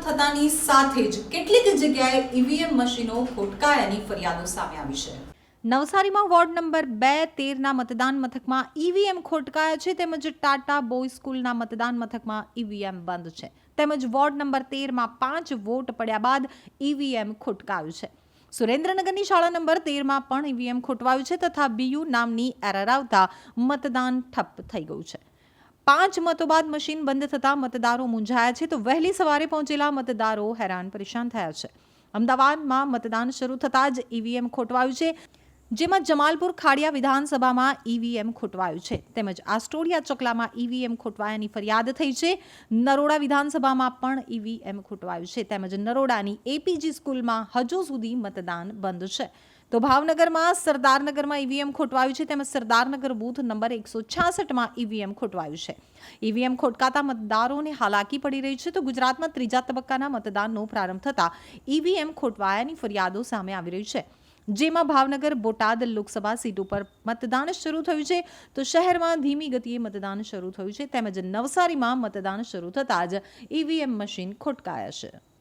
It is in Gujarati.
થતાની સાથે જ કેટલીક જગ્યાએ ઈવીએમ મશીનો ખોટકાયાની ફરિયાદો સામે આવી છે. નવસારીમાં વોર્ડ નંબર બે, તેરના મતદાન મથકમાં ઈવીએમ ખોટકાયા છે તેમજ ટાટા બોય સ્કૂલના મતદાન મથકમાં ઈવીએમ બંધ છે. તેમજ વોર્ડ નંબર તેરમાં પાંચ વોટ પડ્યા બાદ ઈવીએમ ખોટકાયું છે. સુરેન્દ્રનગરની શાળા નંબર તેરમાં પણ ઈવીએમ ખોટવાયું છે તથા બીયુ નામની એરર આવતા મતદાન ઠપ્પ થઈ ગયું છે. પાંચ મતો બાદ મશીન બંધ થતાં મતદારો મૂંઝાયા છે. તો વહેલી સવારે પહોંચેલા મતદારો હેરાન પરેશાન થયા છે. અમદાવાદમાં મતદાન શરૂ થતાં જ ઈવીએમ ખોટવાયું છે. જેમાં જમાલપુર ખાડિયા વિધાનસભામાં ઈવીએમ ખોટવાયું છે. તેમજ આસ્ટોડિયા ચકલામાં ઈવીએમ ખોટવાયાની ફરિયાદ થઈ છે. નરોડા વિધાનસભામાં પણ ઈવીએમ ખોટવાયું છે. તેમજ નરોડાની એપીજી સ્કૂલમાં હજુ સુધી મતદાન બંધ છે. તો ભાવનગરમાં, સરદારનગરમાં ઈવીએમ ખોટવાયું છે. તેમજ સરદારનગર બૂથ નંબર એકસો છાસઠમાં ઈવીએમ ખોટવાયું છે. ઈવીએમ ખોટકાતા મતદારોને હાલાકી પડી રહી છે. તો ગુજરાતમાં ત્રીજા તબક્કાના મતદાનનો પ્રારંભ થતાં ઈવીએમ ખોટવાયાની ફરિયાદો સામે આવી રહી છે. જેમાં ભાવનગર, બોટાદ લોકસભા સીટ ઉપર મતદાન શરૂ થયું છે. તો શહેરમાં ધીમી ગતિએ મતદાન શરૂ થયું છે. તેમજ નવસારીમાં મતદાન શરૂ થતાં જ ઈવીએમ મશીન ખોટકાયા છે.